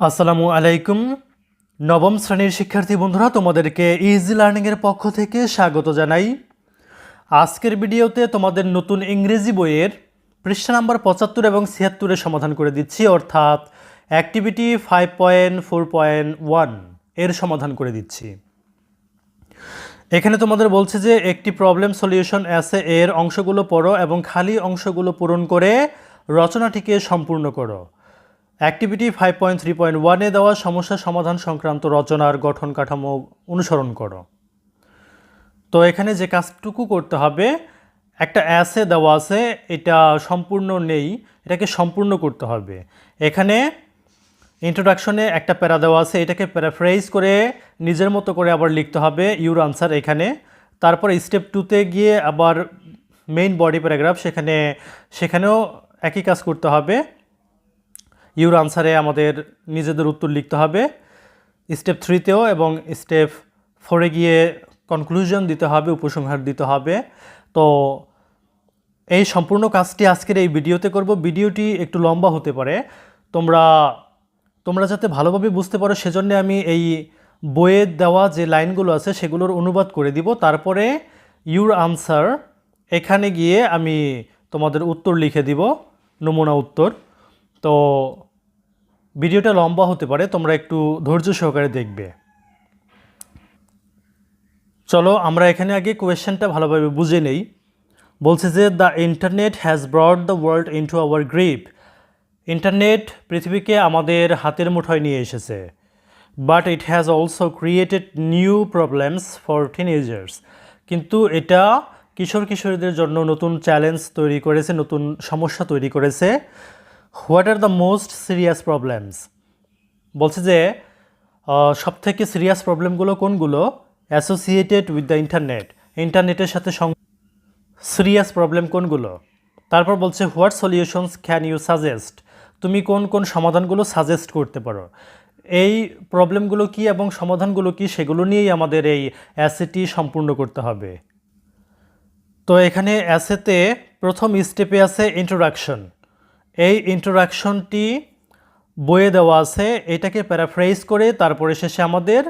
আসসালামু আলাইকুম। নবম শ্রেণির শিক্ষার্থী বন্ধুরা, তোমাদেরকে ইজি লার্নিংয়ের পক্ষ থেকে স্বাগত জানাই। আজকের ভিডিওতে তোমাদের নতুন ইংরেজি বইয়ের পৃষ্ঠা নাম্বার পঁচাত্তর এবং ছিয়াত্তরের সমাধান করে দিচ্ছি, অর্থাৎ activity five point four point ওয়ানের সমাধান করে দিচ্ছি। এখানে তোমাদের বলছে যে, একটি প্রবলেম সলিউশন অ্যাসে এর অংশগুলো পড়ো এবং খালি অংশগুলো পূরণ করে রচনাটিকে সম্পূর্ণ করো। Activity five point three point ওয়ানে দেওয়া সমস্যা সমাধান সংক্রান্ত রচনার গঠন কাঠামো অনুসরণ করো। তো এখানে যে কাজটুকু করতে হবে, একটা অ্যাসে দেওয়া আছে, এটা সম্পূর্ণ নেই, এটাকে সম্পূর্ণ করতে হবে। এখানে ইন্ট্রোডাকশনে একটা প্যারা দেওয়া আছে, এটাকে প্যারাফ্রাইজ করে নিজের মতো করে আবার লিখতে হবে, ইউর আনসার এখানে। তারপর স্টেপ টুতে গিয়ে আবার মেইন বডি প্যারাগ্রাফ, সেখানে, সেখানেও একই কাজ করতে হবে। ইউর আনসারে আমাদের নিজেদের উত্তর লিখতে হবে। স্টেপ থ্রিতেও এবং স্টেপ ফোরে গিয়ে কনক্লুশন দিতে হবে, উপসংহার দিতে হবে। তো এই সম্পূর্ণ কাজটি আজকের এই ভিডিওতে করব। ভিডিওটি একটু লম্বা হতে পারে। তোমরা তোমরা যাতে ভালোভাবে বুঝতে পারো, সেজন্য আমি এই বইয়ে দেওয়া যে লাইনগুলো আছে, সেগুলোর অনুবাদ করে দিব। তারপরে ইউর আনসার, এখানে গিয়ে আমি তোমাদের উত্তর লিখে দিব, নমুনা উত্তর। তো ভিডিওটা লম্বা হতে পারে, তোমরা একটু ধৈর্য সহকারে দেখবে। চলো আমরা এখানে আগে কোয়েশ্চেনটা ভালোভাবে বুঝে নেই। বলছে যে the internet has brought the world into our grip internet পৃথিবীকে আমাদের হাতের মুঠোয় নিয়ে এসেছে। But it has also created new problems for teenagers কিন্তু এটা কিশোর কিশোরীদের জন্য নতুন চ্যালেঞ্জ তৈরি করেছে, নতুন সমস্যা তৈরি করেছে। What are the most serious problems? বলছে যে সব থেকে সিরিয়াস প্রবলেমগুলো কোনগুলো? Associated with the internet. ইন্টারনেটের সাথে সং সিরিয়াস প্রবলেম কোনগুলো? তারপর বলছে, what solutions can you suggest? তুমি কোন কোন সমাধানগুলো সাজেস্ট করতে পারো? এই প্রবলেমগুলো কি এবং সমাধানগুলো কি সেগুলো নিয়েই আমাদের এই অ্যাসেটি সম্পূর্ণ করতে হবে। তো এখানে অ্যাসেতে প্রথম স্টেপে আছে ইন্ট্রোডাকশন। এই ইন্ট্রোডাকশনটি বইয়ে দেওয়া আছে। এটাকে প্যারাফ্রাইজ করে তারপরে শেষে আমাদের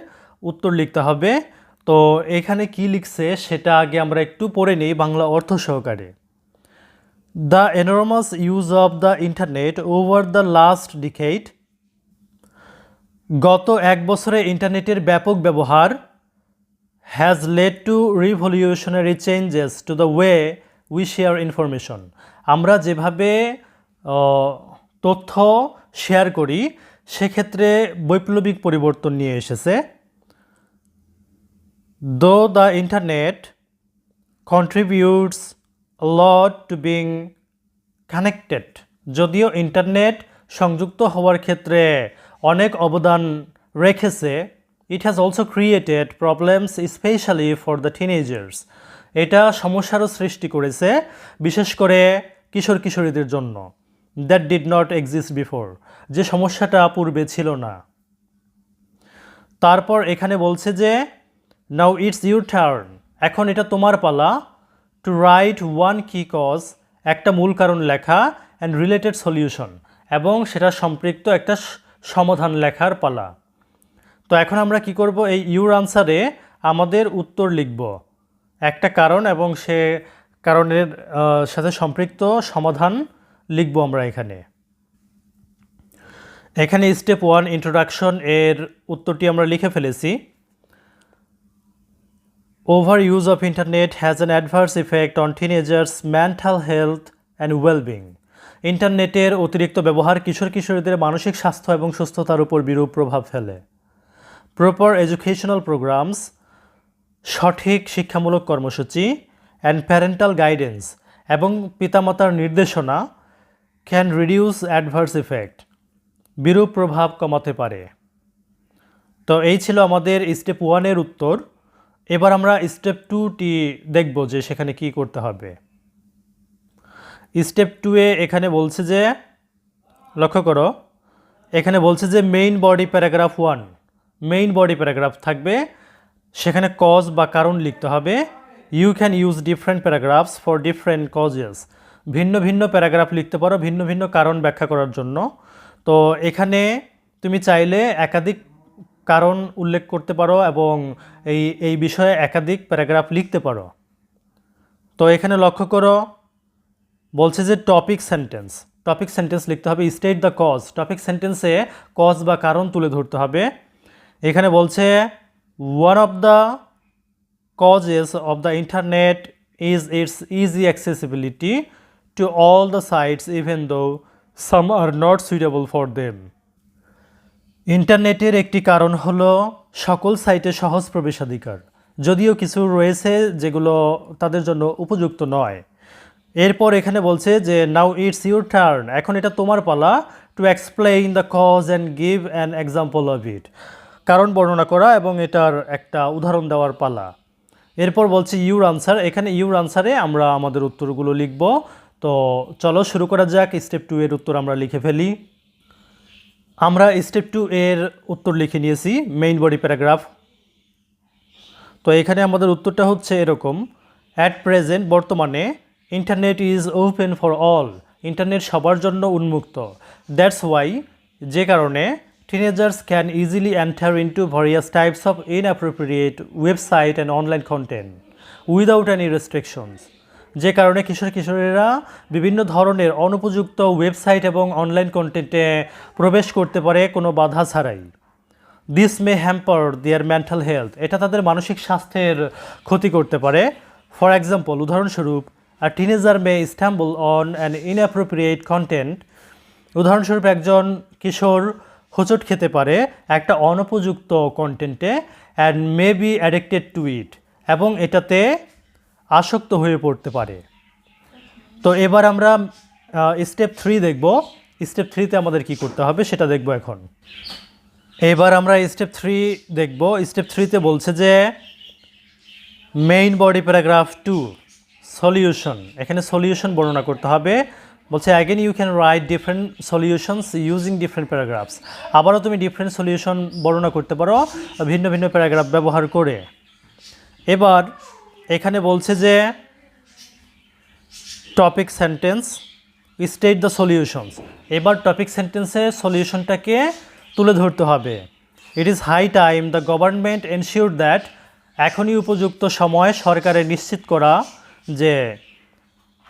উত্তর লিখতে হবে। তো এখানে কি লিখছে সেটা আগে আমরা একটু পড়ে নিই বাংলা অর্থ সহকারে। The enormous use of the internet over the last decade গত এক বছরে ইন্টারনেটের ব্যাপক ব্যবহার has led to revolutionary changes to the way we share information আমরা যেভাবে তথ্য শেয়ার করি, সেক্ষেত্রে বৈপ্লবিক পরিবর্তন নিয়ে এসেছে। Though the internet contributes lot to being connected যদিও ইন্টারনেট সংযুক্ত হওয়ার ক্ষেত্রে অনেক অবদান রেখেছে it has also created problems specially for the teenagers এটা সমস্যারও সৃষ্টি করেছে, বিশেষ করে কিশোর কিশোরীদের জন্য। That did not exist before যে সমস্যাটা পূর্বে ছিল না। তারপর এখানে বলছে যে নাও ইটস ইউর টার্ন এখন এটা তোমার পালা। টু রাইট ওয়ান কি কজ একটা মূল কারণ লেখা অ্যান্ড রিলেটেড সলিউশন এবং সেটা সম্পৃক্ত একটা সমাধান লেখার পালা। তো এখন আমরা কি করব? এই ইউর আনসারে আমাদের উত্তর লিখব। একটা কারণ এবং সে কারণের সাথে সম্পৃক্ত সমাধান লিখব আমরা এখানে। এখানে স্টেপ ওয়ান ইন্ট্রোডাকশন এর উত্তরটি আমরা লিখে ফেলেছি। Over use of internet has an adverse effect on teenagers mental health and wellbeing ইন্টারনেটের অতিরিক্ত ব্যবহার কিশোর কিশোরীদের মানসিক স্বাস্থ্য এবং সুস্থতার উপর বিরূপ প্রভাব ফেলে। প্রপার এডুকেশনাল প্রোগ্রামস সঠিক শিক্ষামূলক কর্মসূচি অ্যান্ড প্যারেন্টাল গাইডেন্স এবং পিতামাতার নির্দেশনা ক্যান রিডিউস অ্যাডভার্স ইফেক্ট বিরূপ প্রভাব কমাতে পারে। তো এই ছিল আমাদের স্টেপ ওয়ানের উত্তর। এবার আমরা স্টেপ টুটি দেখব যে সেখানে কি করতে হবে। স্টেপ টুয়ে এখানে বলছে যে, লক্ষ্য করো, এখানে বলছে যে main body paragraph one main body paragraph থাকবে। সেখানে কজ বা কারণ লিখতে হবে। You can use different paragraphs for different causes ভিন্ন ভিন্ন প্যারাগ্রাফ লিখতে পারো, ভিন্ন ভিন্ন কারণ ব্যাখ্যা করার জন্য। তো এখানে তুমি চাইলে একাধিক কারণ উল্লেখ করতে পারো এবং এই এই বিষয়ে একাধিক প্যারাগ্রাফ লিখতে পারো। তো এখানে লক্ষ্য করো, বলছে যে টপিক সেন্টেন্স টপিক সেন্টেন্স লিখতে হবে স্টেট দ্য কজ টপিক সেন্টেন্সে কজ বা কারণ তুলে ধরতে হবে। এখানে বলছে one of the causes of the internet is its easy accessibility to all the sites even though some are not suitable for them. ইন্টারনেটের একটি কারণ হলো সকল সাইটে সহজ প্রবেশাধিকার। যদিও কিছু রয়েছে যেগুলো তাদের জন্য উপযুক্ত নয়। এরপর এখানে বলছে যে নাও ইটস ইউর টার্ন এখন এটা তোমার পালা to explain the cause and give an example of it কারণ বর্ণনা করা এবং এটার একটা উদাহরণ দেওয়ার পালা। এরপর বলছে ইউর আনসার এখানে ইউর আনসারে আমরা আমাদের উত্তরগুলো লিখব। তো চলো শুরু করা যাক। স্টেপ টু এর উত্তর আমরা লিখে ফেলি। আমরা স্টেপ টু এর উত্তর লিখে নিয়েছি মেইন বডি প্যারাগ্রাফ তো এখানে আমাদের উত্তরটা হচ্ছে এরকম অ্যাট প্রেজেন্ট বর্তমানে internet is open for all internet সবার জন্য উন্মুক্ত। দ্যাটস ওয়াই যে কারণে teenagers can easily enter into various types of inappropriate website and online content without any restrictions যে কারণে কিশোর কিশোরীরা বিভিন্ন ধরনের অনুপযুক্ত ওয়েবসাইট এবং অনলাইন কন্টেন্টে প্রবেশ করতে পারে কোনো বাধা ছাড়াই। This may hamper their mental health এটা তাদের মানসিক স্বাস্থ্যের ক্ষতি করতে পারে। ফর এক্সাম্পল উদাহরণস্বরূপ আর teenager may stumble on an inappropriate content উদাহরণস্বরূপ, একজন কিশোর হোঁচট খেতে পারে একটা অনুপযুক্ত কন্টেন্টে and may be addicted to it এবং এটাতে আসক্ত হয়ে পড়তে পারে। তো এবার আমরা স্টেপ থ্রি দেখব। স্টেপ থ্রিতে আমাদের কি করতে হবে সেটা দেখব এখন। এবার আমরা স্টেপ থ্রি দেখব। স্টেপ থ্রিতে বলছে যে main body paragraph two solution এখানে সলিউশন বর্ণনা করতে হবে। বলছে again you can write different solutions using different paragraphs আবারও তুমি ডিফারেন্ট সলিউশন বর্ণনা করতে পারো, ভিন্ন ভিন্ন প্যারাগ্রাফ ব্যবহার করে। এবার এখানে বলছে যে topic sentence state the solutions এবার টপিক সেন্টেন্সে সলিউশনটাকে তুলে ধরতে হবে it is high time the government ensure that এখনই উপযুক্ত সময় সরকারের নিশ্চিত করা যে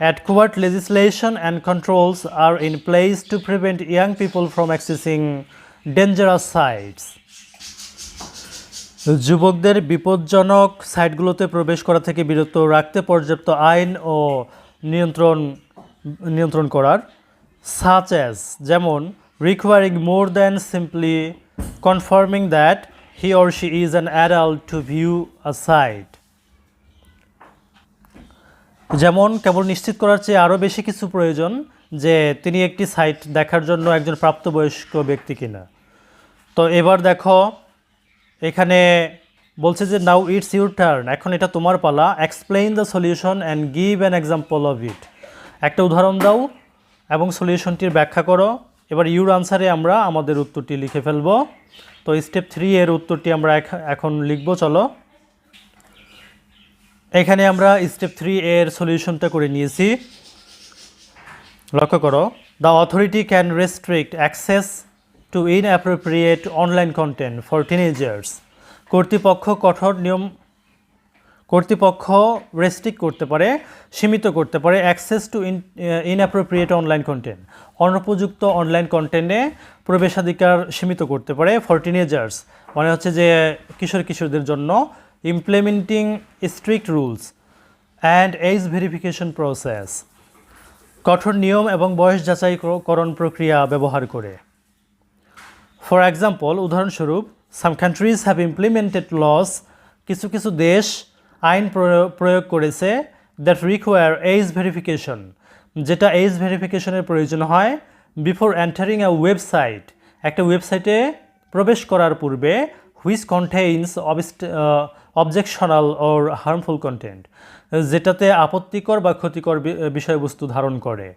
adequate legislation and controls are in place to prevent young people from accessing dangerous sites. যুবকদের বিপজ্জনক সাইটগুলোতে প্রবেশ করা থেকে বিরত রাখতে পর্যাপ্ত আইন ও নিয়ন্ত্রণ নিয়ন্ত্রণ করার সাচ অ্যাজ যেমন requiring more than simply confirming that he or she is an adult to view a site যেমন কেবল নিশ্চিত করার চেয়ে আরও বেশি কিছু প্রয়োজন যে তিনি একটি সাইট দেখার জন্য একজন প্রাপ্তবয়স্ক ব্যক্তি কিনা। তো এবার দেখো এখানে বলছে যে নাও ইটস ইউর টার্ন এখন এটা তোমার পালা। Explain the solution and give an example of it একটা উদাহরণ দাও এবং সলিউশনটির ব্যাখ্যা করো। এবার ইউর আনসারে আমরা আমাদের উত্তরটি লিখে ফেলব। তো স্টেপ থ্রি এর উত্তরটি আমরা এখন লিখব, চলো। এখানে আমরা স্টেপ থ্রি এর সলিউশনটা করে নিয়েছি। লক্ষ্য করো the authority can restrict access to inappropriate online content for teenagers কর্তৃপক্ষ কঠোর নিয়ম, কর্তৃপক্ষ রেস্ট্রিক্ট করতে পারে, সীমিত করতে পারে access to in inappropriate online content অনুপযুক্ত অনলাইন কন্টেন্টে প্রবেশাধিকার সীমিত করতে পারে ফর টিনেজার্স মানে হচ্ছে যে কিশোর কিশোরদের জন্য implementing strict rules and age verification process কঠোর নিয়ম এবং বয়স যাচাইকরণ প্রক্রিয়া ব্যবহার করে। ফর এক্সাম্পল উদাহরণস্বরূপ some countries have implemented laws কিছু কিছু দেশ আইন প্রয়োগ- করেছে দ্যাট রিকোয়ার এইজ ভেরিফিকেশন যেটা এইজ ভেরিফিকেশনের প্রয়োজন হয় বিফোর এন্টারিং আ ওয়েবসাইট একটা ওয়েবসাইটে প্রবেশ করার পূর্বে which contains objectionable or harmful content যেটাতে আপত্তিকর বা ক্ষতিকর বিষয়বস্তু ধারণ করে।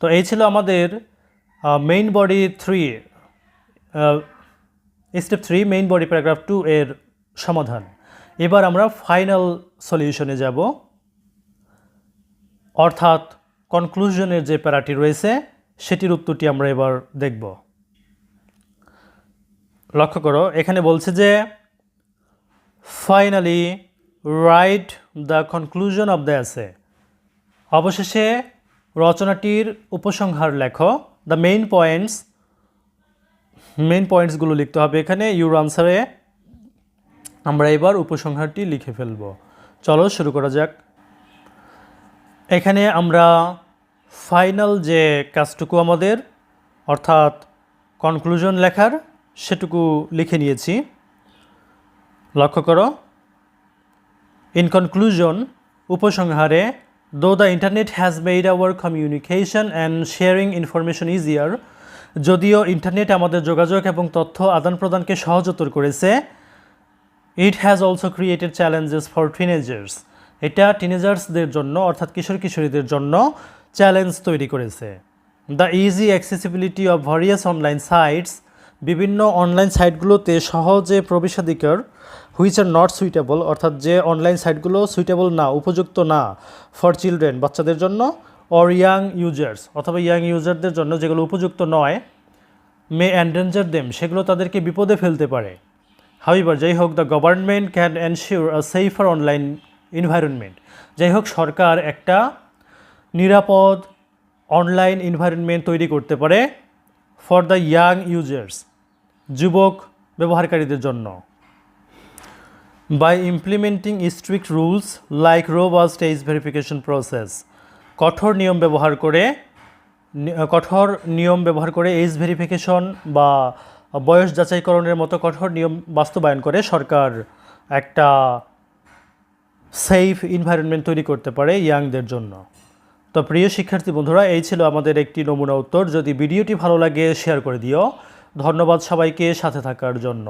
তো এই ছিল আমাদের main body three step three main body paragraph two এর সমাধান। এবার আমরা ফাইনাল সলিউশনে যাব। অর্থাৎ কনক্লুশনের যে প্যারাটি রয়েছে, সেটির উত্তরটি আমরা এবার দেখব। লক্ষ্য করো, এখানে বলছে যে finally write the conclusion of the essay অবশেষে রচনাটির উপসংহার লেখো। দ্য মেইন পয়েন্টস মেইন পয়েন্টসগুলো লিখতে হবে এখানে ইউর আনসারে আমরা এবার উপসংহারটি লিখে ফেলব। চলো শুরু করা যাক। এখানে আমরা ফাইনাল যে কাজটুকু আমাদের, অর্থাৎ কনক্লুশন লেখার, সেটুকু লিখে নিয়েছি। লক্ষ্য করো। ইন কনক্লুশন উপসংহারে though the internet has made our communication and sharing information easier যদিও ইন্টারনেট আমাদের যোগাযোগ এবং তথ্য আদান প্রদানকে সহজতর করেছে it has also created challenges for teenagers এটা টিনেজার্সদের জন্য, অর্থাৎ কিশোর কিশোরীদের জন্য চ্যালেঞ্জ তৈরি করেছে। The easy accessibility of various online sites বিভিন্ন অনলাইন সাইটগুলোতে সহজে প্রবেশাধিকার হুইচ আর নট সুইটেবল অর্থাৎ যে অনলাইন সাইটগুলো সুইটেবল না, উপযুক্ত না ফর চিলড্রেন বাচ্চাদের জন্য অর ইয়াং ইউজার্স অথবা ইয়াং ইউজারদের জন্য যেগুলো উপযুক্ত নয় মে অ্যান্ডেঞ্জার দেম সেগুলো তাদেরকে বিপদে ফেলতে পারে। হাউইবার যাই হোক the government can ensure a safer online environment যাই হোক সরকার একটা নিরাপদ অনলাইন এনভায়রনমেন্ট তৈরি করতে পারে ফর দ্য ইয়াং ইউজার্স যুবক ব্যবহারকারীদের জন্য। By implementing strict rules like robust age verification process কঠোর নিয়ম ব্যবহার করে কঠোর নিয়ম ব্যবহার করে এজ ভেরিফিকেশন বা বয়স যাচাইকরণের মতো কঠোর নিয়ম বাস্তবায়ন করে সরকার একটা সেফ এনভায়রনমেন্ট তৈরি করতে পারে ইয়াংদের জন্য। তো প্রিয় শিক্ষার্থী বন্ধুরা, এই ছিল আমাদের একটি নমুনা উত্তর। যদি ভিডিওটি ভালো লাগে শেয়ার করে দিও। ধন্যবাদ সবাইকে সাথে থাকার জন্য।